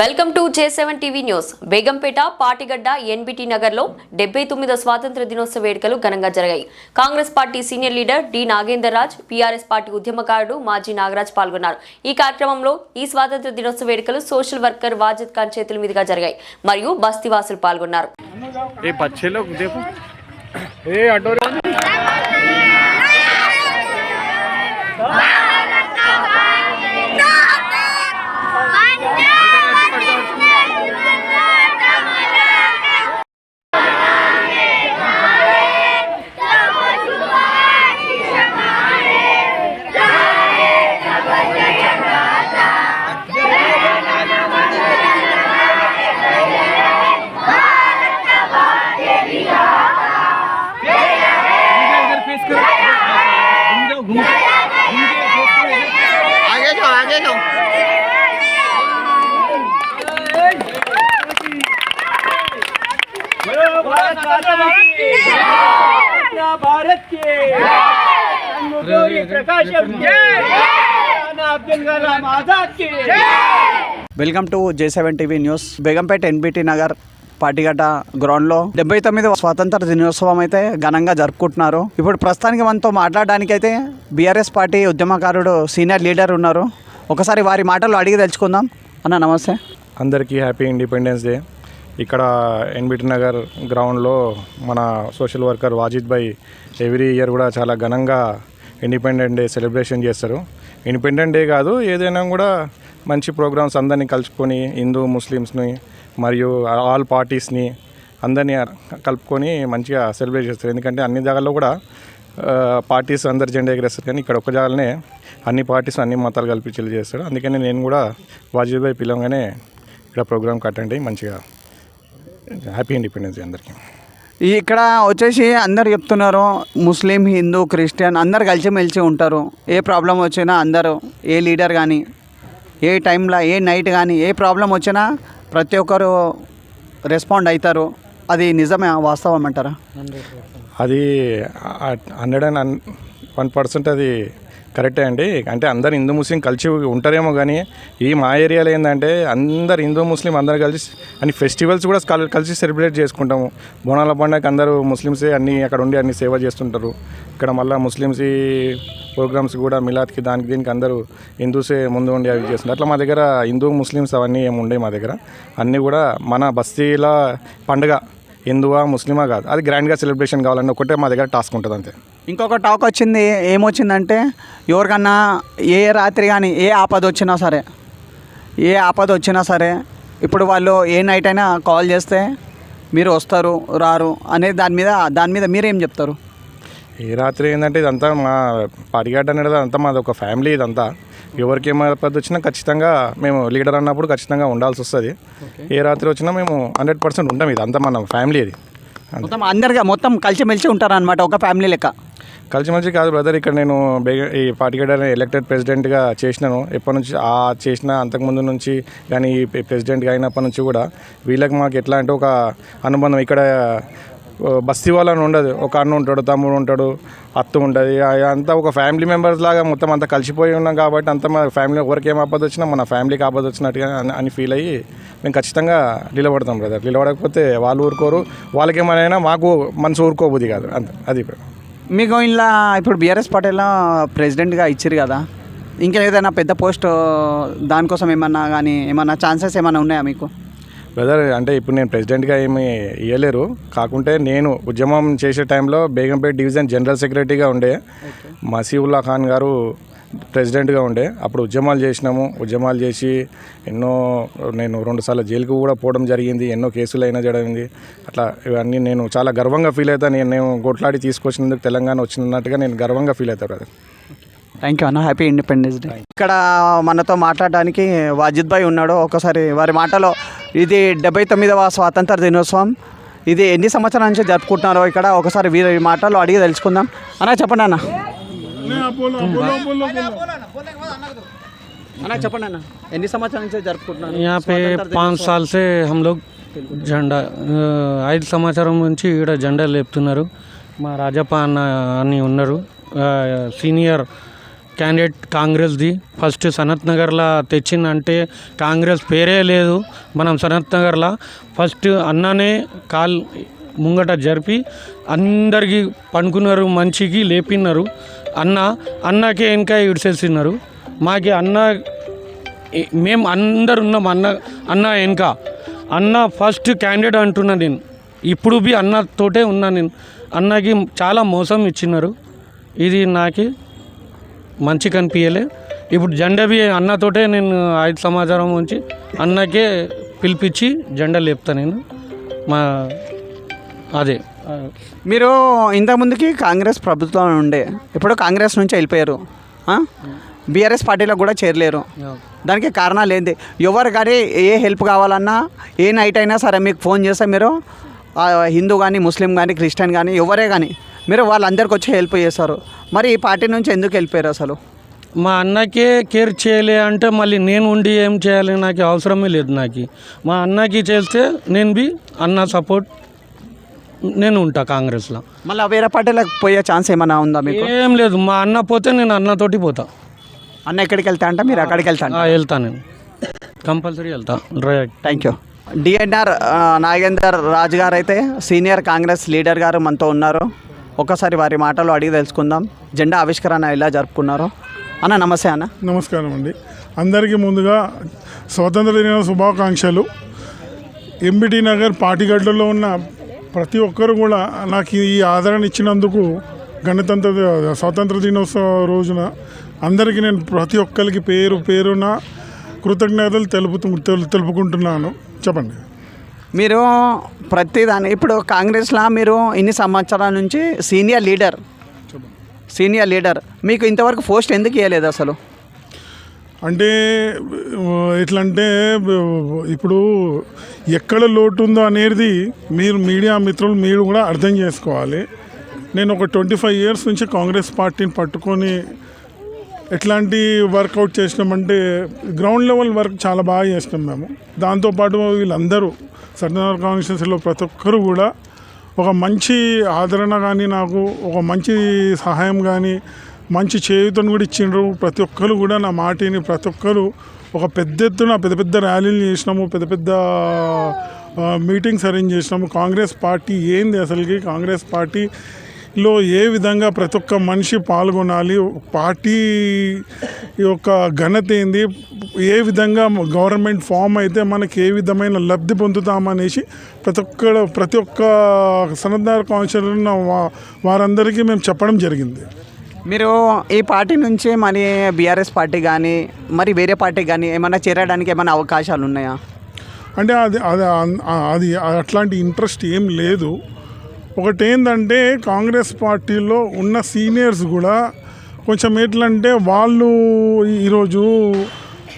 Welcome to J seven TV news. Begumpet Patigadda NBT నగర్లో డెబ్బై తొమ్మిదో స్వాతంత్ర దినోత్సవ వేడుకలు ఘనంగా జరిగాయి. Congress party senior leader D Nagender Raj BRS party ఉద్యమకారుడు మాజీ నాగరాజ్ పాల్గొన్నారు. ఈ కార్యక్రమంలో ఈ స్వాతంత్ర దినోత్సవ వేడుకలు సోషల్ వర్కర్ వాజిద్ ఖాన్ చేతుల మీదుగా జరిగాయి. మరియు బస్తీవాసులు పాల్గొన్నారు. Welcome to J seven TV news. Begumpet NBT Nagar Patigadda గ్రౌండ్లో డెబ్బై తొమ్మిది స్వాతంత్ర దినోత్సవం అయితే ఘనంగా జరుపుకుంటున్నారు. ఇప్పుడు ప్రస్తుతానికి మనతో మాట్లాడడానికి అయితే బీఆర్ఎస్ పార్టీ ఉద్యమకారుడు సీనియర్ లీడర్ ఉన్నారు. ఒకసారి వారి మాటలు అడిగి తెలుసుకుందాం. అన్న నమస్తే. అందరికీ హ్యాపీ ఇండిపెండెన్స్ డే. ఇక్కడ ఎన్బిటి నగర్ గ్రౌండ్లో మన social worker Wajid bhai every year కూడా చాలా ఘనంగా ఇండిపెండెంట్ డే సెలబ్రేషన్ చేస్తారు. ఇండిపెండెంట్ డే కాదు ఏదైనా కూడా మంచి ప్రోగ్రామ్స్ అందరినీ కలుపుకొని హిందూ ముస్లిమ్స్ని మరియు ఆల్ పార్టీస్ని అందరినీ కలుపుకొని మంచిగా సెలబ్రేట్ చేస్తారు. ఎందుకంటే అన్ని జాగాల్లో కూడా పార్టీస్ అందరు జెండా ఎగరేస్తారు కానీ ఇక్కడ ఒక జాగాలనే అన్ని పార్టీస్ అన్ని మతాలు కలిపి చేస్తాడు అందుకని నేను కూడా వాజిద్ పిలవగానే ఇక్కడ ప్రోగ్రామ్ కట్టండి మంచిగా. హ్యాపీ ఇండిపెండెన్స్ డే అందరికీ ఇక్కడ వచ్చేసి అందరు చెప్తున్నారు ముస్లిం హిందూ క్రిస్టియన్ అందరు కలిసిమెలిసి ఉంటారు. ఏ ప్రాబ్లం వచ్చినా అందరూ ఏ లీడర్ కానీ ఏ టైంలో ఏ నైట్ కానీ ఏ ప్రాబ్లం వచ్చినా ప్రతి ఒక్కరు రెస్పాండ్ అవుతారు అది నిజమే వాస్తవం అంటారా? అది హండ్రెడ్ అండ్ వన్ పర్సెంట్ అది కరెక్టే అండి. అంటే అందరు హిందూ ముస్లిం కలిసి ఉంటారేమో కానీ ఈ మా ఏరియాలో ఏంటంటే అందరు హిందూ ముస్లిం అందరు కలిసి అన్ని ఫెస్టివల్స్ కూడా కలిసి సెలబ్రేట్ చేసుకుంటాము. బోనాల పండుగ అందరూ ముస్లిమ్సే అన్ని అక్కడ ఉండి అన్ని సేవ చేస్తుంటారు. ఇక్కడ మళ్ళీ ముస్లిమ్స్ ప్రోగ్రామ్స్ కూడా మిలాద్కి దానికి దీనికి అందరూ హిందూసే ముందు ఉండి అవి చేస్తుంటారు. అట్లా మా దగ్గర హిందూ ముస్లిమ్స్ అవన్నీ ఏమి ఉండే మా దగ్గర. అన్నీ కూడా మన బస్తీల పండుగ హిందువా ముస్లిమా కాదు. అది గ్రాండ్గా సెలబ్రేషన్ కావాలని ఒకటే మా దగ్గర టాస్క్ ఉంటుంది అంతే ఇంకొక టాక్ వచ్చింది ఏమొచ్చిందంటే ఎవరికన్నా ఏ రాత్రి కానీ ఏ ఆపద వచ్చినా సరే ఏ ఆపద వచ్చినా సరే ఇప్పుడు వాళ్ళు ఏ నైట్ అయినా కాల్ చేస్తే మీరు వస్తారు రారు అనే దాని మీద దాని మీద మీరేం చెప్తారు? ఈ రాత్రి ఏంటంటే ఇదంతా మా పాటిగడ్డ అనేది అంతా మాది ఒక ఫ్యామిలీ ఇదంతా. ఎవరికి ఏం వచ్చినా ఖచ్చితంగా మేము లీడర్ అన్నప్పుడు ఖచ్చితంగా ఉండాల్సి వస్తుంది. ఏ రాత్రి వచ్చినా మేము హండ్రెడ్ పర్సెంట్ ఉంటాం ఇది. అంతా మన ఫ్యామిలీ ఇది మొత్తం అందరిగా మొత్తం కలిసిమెలిసి ఉంటారనమాట ఒక ఫ్యామిలీ లెక్క? కలిసిమెలిసి కాదు బ్రదర్ ఇక్కడ నేను ఈ పార్టీగడ్డ ఎలక్టెడ్ ప్రెసిడెంట్గా చేసినాను. ఎప్పటి నుంచి ఆ చేసిన అంతకుముందు నుంచి కానీ ఈ ప్రెసిడెంట్గా అయినప్పటి నుంచి కూడా వీళ్ళకి మాకు ఎట్లా అంటే ఒక అనుబంధం. ఇక్కడ బస్తీ వాళ్ళని ఉండదు. ఒక అన్న ఉంటాడు తమ్ముడు ఉంటాడు అత్త ఉంటుంది. అంతా ఒక ఫ్యామిలీ మెంబర్స్ లాగా మొత్తం అంతా కలిసిపోయి ఉన్నాం కాబట్టి అంతా మా ఫ్యామిలీ ఎవరికి ఏం ఆపద వచ్చినా మన ఫ్యామిలీకి ఆపద వచ్చినట్టుగా అని- ఫీల్ అయ్యి మేము ఖచ్చితంగా నిలబడతాం బ్రదర్ నిలబడకపోతే వాళ్ళు ఊరుకోరు. వాళ్ళకి ఏమైనా మాకు మనసు ఊరుకోబుద్ది కాదు. అంత. అది ఇప్పుడు. మీకు ఇలా ఇప్పుడు బీఆర్ఎస్ పటేల్ ప్రెసిడెంట్గా ఇచ్చారు కదా. ఇంకా ఏదైనా పెద్ద పోస్ట్ దానికోసం ఏమన్నా కానీ ఏమన్నా ఛాన్సెస్ ఏమైనా ఉన్నాయా మీకు? బ్రదర్ అంటే ఇప్పుడు నేను ప్రెసిడెంట్గా ఏమి ఇవ్వలేరు కాకుంటే నేను ఉద్యమం చేసే టైంలో బేగంపేట డివిజన్ జనరల్ సెక్రటరీగా ఉండే. మసీవుల్లా ఖాన్ గారు ప్రెసిడెంట్గా ఉండే. అప్పుడు ఉద్యమాలు చేసినాము. ఉద్యమాలు చేసి ఎన్నో నేను రెండుసార్లు జైలుకు కూడా పోవడం జరిగింది. ఎన్నో కేసులు అయినా జరిగింది. అట్లా ఇవన్నీ నేను చాలా గర్వంగా ఫీల్ అవుతాను నేను నేను కొట్లాడి తీసుకొచ్చినందుకు తెలంగాణ వచ్చినట్టుగా నేను గర్వంగా ఫీల్ అవుతాను బ్రదర్ థ్యాంక్ యూ అన్న. హ్యాపీ ఇండిపెండెన్స్ డే ఇక్కడ మనతో మాట్లాడడానికి వాజిద్ భాయ్ ఉన్నాడు. ఒకసారి వారి మాటలో ఇది డెబ్బై తొమ్మిదవ స్వాతంత్ర దినోత్సవం ఇది ఎన్ని సంవత్సరాల నుంచి జరుపుకుంటున్నారో ఇక్కడ ఒకసారి వీరి మాటలు అడిగి తెలుసుకుందాం అన్న చెప్పండి అన్న అన్న చెప్పండి అన్న ఎన్ని సంవత్సరాల నుంచి జరుపుకుంటున్నారు यहाँ पे पाँच साल से हम लोग జెండా ఆ, ఐదు సంవత్సరం నుంచి ఇక్కడ జెండా లేపుతున్నారు మా రాజప్ప అన్న అని ఉన్నారు ఆ, సీనియర్ క్యాండిడేట్ కాంగ్రెస్ది ఫస్ట్ సనత్ నగర్లో తెచ్చిందంటే కాంగ్రెస్ పేరే లేదు. మనం సనత్ నగర్లో ఫస్ట్ అన్ననే కాల్ ముంగట జరిపి అందరికి పనుకున్నారు మంచికి లేపినారు అన్న అన్నకే ఇంకా ఇడిసేసినారు. మాకి అన్న మేము అందరు ఉన్నాం అన్న అన్న వెనక. అన్న ఫస్ట్ క్యాండిడేట్ అంటున్నా నేను. ఇప్పుడు బి అన్నతోటే ఉన్నా నేను. అన్నకి చాలా మోసం ఇచ్చినారు. ఇది నాకు మంచి కనిపించలే ఇప్పుడు జెండా అన్నతోటే నేను ఐదు సమాచారం ఉంచి అన్నకే పిలిపించి జెండా లేపుతా నేను. మా అదే. మీరు ఇంతకుముందుకి కాంగ్రెస్ ప్రభుత్వం ఉండే. ఇప్పుడు కాంగ్రెస్ నుంచి వెళ్ళిపోయారు. బీఆర్ఎస్ పార్టీలో కూడా చేరలేరు. దానికి కారణాలు ఏంటి? ఎవరు కానీ ఏ హెల్ప్ కావాలన్నా ఏ నైట్ అయినా సరే మీకు ఫోన్ చేస్తే మీరు హిందూ కానీ ముస్లిం కానీ క్రిస్టియన్ కానీ ఎవరే కానీ మీరు వాళ్ళందరికి వచ్చి హెల్ప్ చేస్తారు మరి ఈ పార్టీ నుంచి ఎందుకు వెళ్ళిపోయారు అసలు? మా అన్నకే కేర్ చేయలే అంటే మళ్ళీ నేను ఉండి ఏం చేయాలి నాకు అవసరమే లేదు నాకు. మా అన్నకి చేస్తే నేను బి అన్న సపోర్ట్ నేను ఉంటా కాంగ్రెస్లో. మళ్ళీ వేరే పార్టీలకు పోయే ఛాన్స్ ఏమైనా ఉందా మీకు? ఏం లేదు మా అన్న పోతే నేను అన్నతోటి పోతా. అన్న ఎక్కడికి వెళ్తా అంటే? మీరు అక్కడికి వెళ్తా ఆ, వెళ్తా నేను. కంపల్సరీ వెళ్తా. Right thank you DNR Nagender Raju గారు అయితే సీనియర్ కాంగ్రెస్ లీడర్ గారు మనతో ఉన్నారు. ఒక్కసారి వారి మాటలు అడిగి తెలుసుకుందాం. జెండా ఆవిష్కరణ ఎలా జరుపుకున్నారో? అన్న నమస్తే అన్న. నమస్కారం అండి. అందరికీ ముందుగా స్వాతంత్ర దిన శుభాకాంక్షలు. ఎంబిటి నగర్ పాటిగడ్డలో ఉన్న ప్రతి ఒక్కరు కూడా నాకు ఈ ఆదరణ ఇచ్చినందుకు గణతంత్ర స్వాతంత్ర దినోత్సవ రోజున అందరికీ నేను ప్రతి ఒక్కరికి పేరు పేరున కృతజ్ఞతలు తెలుపుతూ తెలు- తెలుపుకుంటున్నాను. చెప్పండి. మీరు ప్రతి దాని ఇప్పుడు కాంగ్రెస్లో మీరు ఇన్ని సంవత్సరాల నుంచి సీనియర్ లీడర్. Senior leader. మీకు ఇంతవరకు పోస్ట్ ఎందుకు ఇవ్వలేదు అసలు? అంటే ఎట్లా అంటే ఇప్పుడు ఎక్కడ లోటు ఉందో అనేది మీరు మీడియా మిత్రులు మీరు కూడా అర్థం చేసుకోవాలి. నేను ఒక ట్వంటీ ఫైవ్ ఇయర్స్ నుంచి కాంగ్రెస్ పార్టీని పట్టుకొని ఎట్లాంటి వర్కౌట్ చేసినామంటే గ్రౌండ్ లెవెల్ వర్క్ చాలా బాగా చేసినాం మేము. దాంతోపాటు వీళ్ళందరూ సత్యనారాయణ కాన్స్టిట్యూన్సీలో ప్రతి ఒక్కరు కూడా ఒక మంచి ఆదరణ కానీ నాకు ఒక మంచి సహాయం కానీ మంచి చేయుతను కూడా ఇచ్చిండ్రు. ప్రతి ఒక్కరు కూడా నా మాటిని ప్రతి ఒక్కరు ఒక పెద్ద ఎత్తున పెద్ద పెద్ద ర్యాలీలు చేసినాము పెద్ద పెద్ద మీటింగ్స్ అరేంజ్ చేసినాము. కాంగ్రెస్ పార్టీ ఏంది అసలుకి? కాంగ్రెస్ పార్టీ పార్టీలో ఏ విధంగా ప్రతి ఒక్క మనిషి పాల్గొనాలి? పార్టీ యొక్క ఘనత ఏంది? ఏ విధంగా గవర్నమెంట్ ఫామ్ అయితే మనకి ఏ విధమైన లబ్ధి పొందుతామనేసి ప్రతి ఒక్క ప్రతి ఒక్క సనద్దార కౌన్సిలర్ ఉన్న వారందరికీ మేము చెప్పడం జరిగింది. మీరు ఈ పార్టీ నుంచి మరి బీఆర్ఎస్ పార్టీ కానీ మరి వేరే పార్టీ కానీ ఏమైనా చేరడానికి ఏమైనా అవకాశాలు ఉన్నాయా అంటే అది అది అది అట్లాంటి ఇంట్రెస్ట్ ఏం లేదు. ఒకటి ఏంటంటే కాంగ్రెస్ పార్టీలో ఉన్న సీనియర్స్ కూడా కొంచెం ఎట్లంటే వాళ్ళు ఈరోజు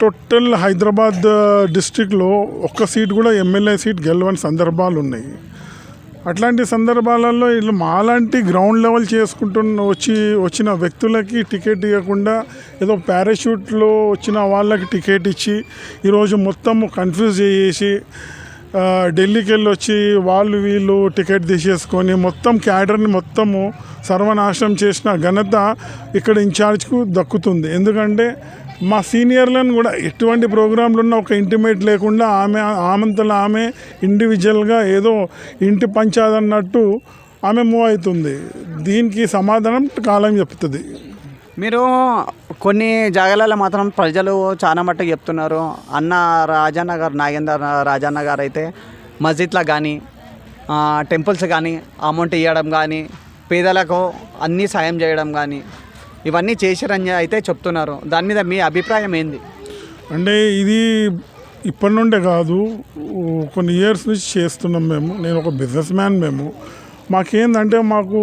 టోటల్ హైదరాబాద్ డిస్టిక్లో ఒక్క సీట్ కూడా ఎమ్మెల్యే సీట్ గెలవని సందర్భాలు ఉన్నాయి. అట్లాంటి సందర్భాలలో వీళ్ళు మాలాంటి గ్రౌండ్ లెవెల్ చేసుకుంటున్న వచ్చి వచ్చిన వ్యక్తులకి టికెట్ ఇవ్వకుండా ఏదో పారాషూట్లో వచ్చిన వాళ్ళకి టికెట్ ఇచ్చి ఈరోజు మొత్తం కన్ఫ్యూజ్ చేసి ఢిల్లీకి వెళ్ళి వచ్చి వాళ్ళు వీళ్ళు టికెట్ తీసేసుకొని మొత్తం క్యాడర్ని మొత్తము సర్వనాశనం చేసిన ఘనత ఇక్కడ ఇన్ఛార్జ్కు దక్కుతుంది. ఎందుకంటే మా సీనియర్లను కూడా ఎటువంటి ప్రోగ్రాంలున్నా ఒక ఇంటిమేట్ లేకుండా ఆమె ఆమంతలో ఆమె ఇండివిజువల్గా ఏదో ఇంటి పంచాదన్నట్టు ఆమె మూవ్ అవుతుంది. దీనికి సమాధానం కాలం చెప్తుంది. మీరు కొన్ని జాగాలలో మాత్రం ప్రజలు చాలా మట్టుకు చెప్తున్నారు. అన్న రాజన్న గారు నాగేందర్ రాజన్న గారు అయితే మస్జిద్లో కానీ టెంపుల్స్ కానీ అమౌంట్ ఇవ్వడం కానీ పేదలకు అన్నీ సాయం చేయడం కానీ ఇవన్నీ చేశారని అయితే చెప్తున్నారు. దాని మీద మీ అభిప్రాయం ఏంది? అంటే ఇది ఇప్పటి నుండే కాదు కొన్ని ఇయర్స్ నుంచి చేస్తున్నాం మేము. నేను ఒక బిజినెస్ మ్యాన్ మేము. మాకేందంటే మాకు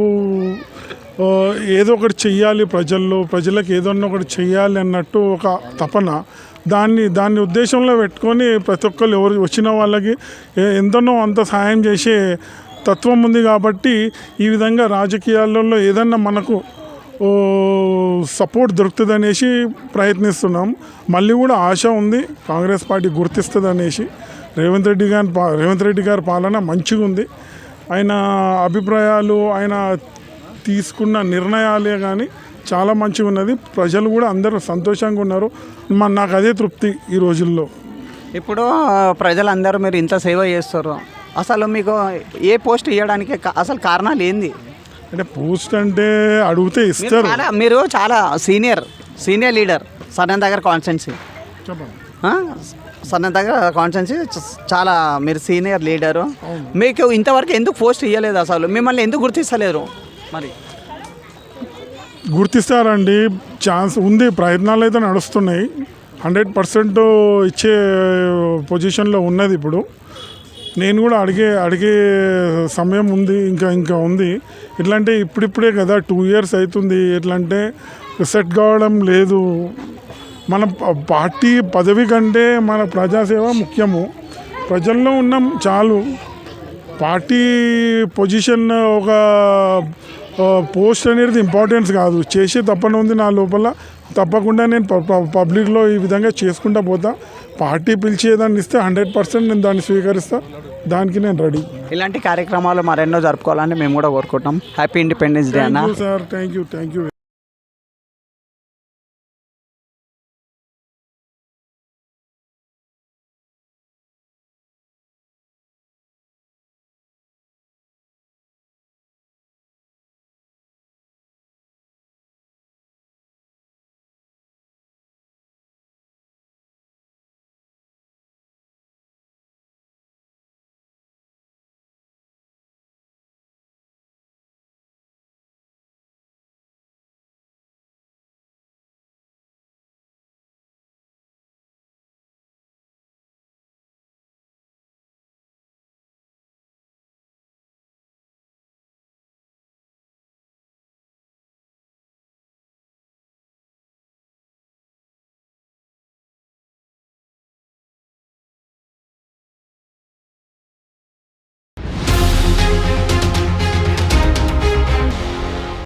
ఏదో ఒకటి చెయ్యాలి ప్రజల్లో ప్రజలకు ఏదన్నా ఒకటి చెయ్యాలి అన్నట్టు ఒక తపన. దాన్ని దాన్ని ఉద్దేశంలో పెట్టుకొని ప్రతి ఒక్కరు ఎవరు వచ్చిన వాళ్ళకి ఎంతనో అంత సహాయం చేసే తత్వం ఉంది కాబట్టి ఈ విధంగా రాజకీయాలలో ఏదన్నా మనకు సపోర్ట్ దొరుకుతుంది అనేసి ప్రయత్నిస్తున్నాం. మళ్ళీ కూడా ఆశ ఉంది కాంగ్రెస్ పార్టీ గుర్తిస్తుంది అనేసి రేవంత్ రెడ్డి గారి రేవంత్ రెడ్డి గారి పాలన మంచిగా ఉంది ఆయన అభిప్రాయాలు ఆయన తీసుకున్న నిర్ణయాలే కానీ చాలా మంచిగా ఉన్నది. ప్రజలు కూడా అందరూ సంతోషంగా ఉన్నారు. మన నాకు అదే తృప్తి ఈ రోజుల్లో. ఇప్పుడు ప్రజలందరూ మీరు ఇంత సేవ చేస్తారు అసలు మీకు ఏ పోస్ట్ ఇవ్వడానికి అసలు కారణాలు ఏంది? అంటే పోస్ట్ అంటే అడిగితే ఇస్తారు. చాలా మీరు చాలా సీనియర్ సీనియర్ లీడర్ సన్నన్ దగ్గర కాన్స్టెన్సీ. సన్నన్ దగ్గర కాన్స్టెన్సీ చాలా మీరు సీనియర్ లీడరు. మీకు ఇంతవరకు ఎందుకు పోస్ట్ ఇవ్వలేదు అసలు? మిమ్మల్ని ఎందుకు గుర్తిస్తలేరు? మరి? గుర్తిస్తారండి. ఛాన్స్ ఉంది. ప్రయత్నాలు అయితే నడుస్తున్నాయి. హండ్రెడ్ పర్సెంట్ ఇచ్చే పొజిషన్లో ఉన్నది ఇప్పుడు. నేను కూడా అడిగే అడిగే సమయం ఉంది ఇంకా ఇంకా ఉంది. ఎట్లా అంటే ఇప్పుడిప్పుడే కదా టూ ఇయర్స్ అవుతుంది ఎట్లా అంటే సెట్ కావడం లేదు. మన పార్టీ పదవి కంటే మన ప్రజాసేవ ముఖ్యము. ప్రజల్లో ఉన్నాం చాలు. పార్టీ పొజిషన్ ఒక పోస్ట్ అనేది ఇంపార్టెన్స్ కాదు. చేసే తప్పన ఉంది నా లోపల. తప్పకుండా నేను పబ్లిక్లో ఈ విధంగా చేసుకుంటా పోతా. పార్టీ పిలిచేదాన్ని ఇస్తే హండ్రెడ్ పర్సెంట్ నేను దాన్ని స్వీకరిస్తా. దానికి నేను రెడీ ఇలాంటి కార్యక్రమాలు మరెన్నో జరుపుకోవాలని మేము కూడా కోరుకుంటున్నాం. హ్యాపీ ఇండిపెండెన్స్ డే అన్న. Sir thank you thank you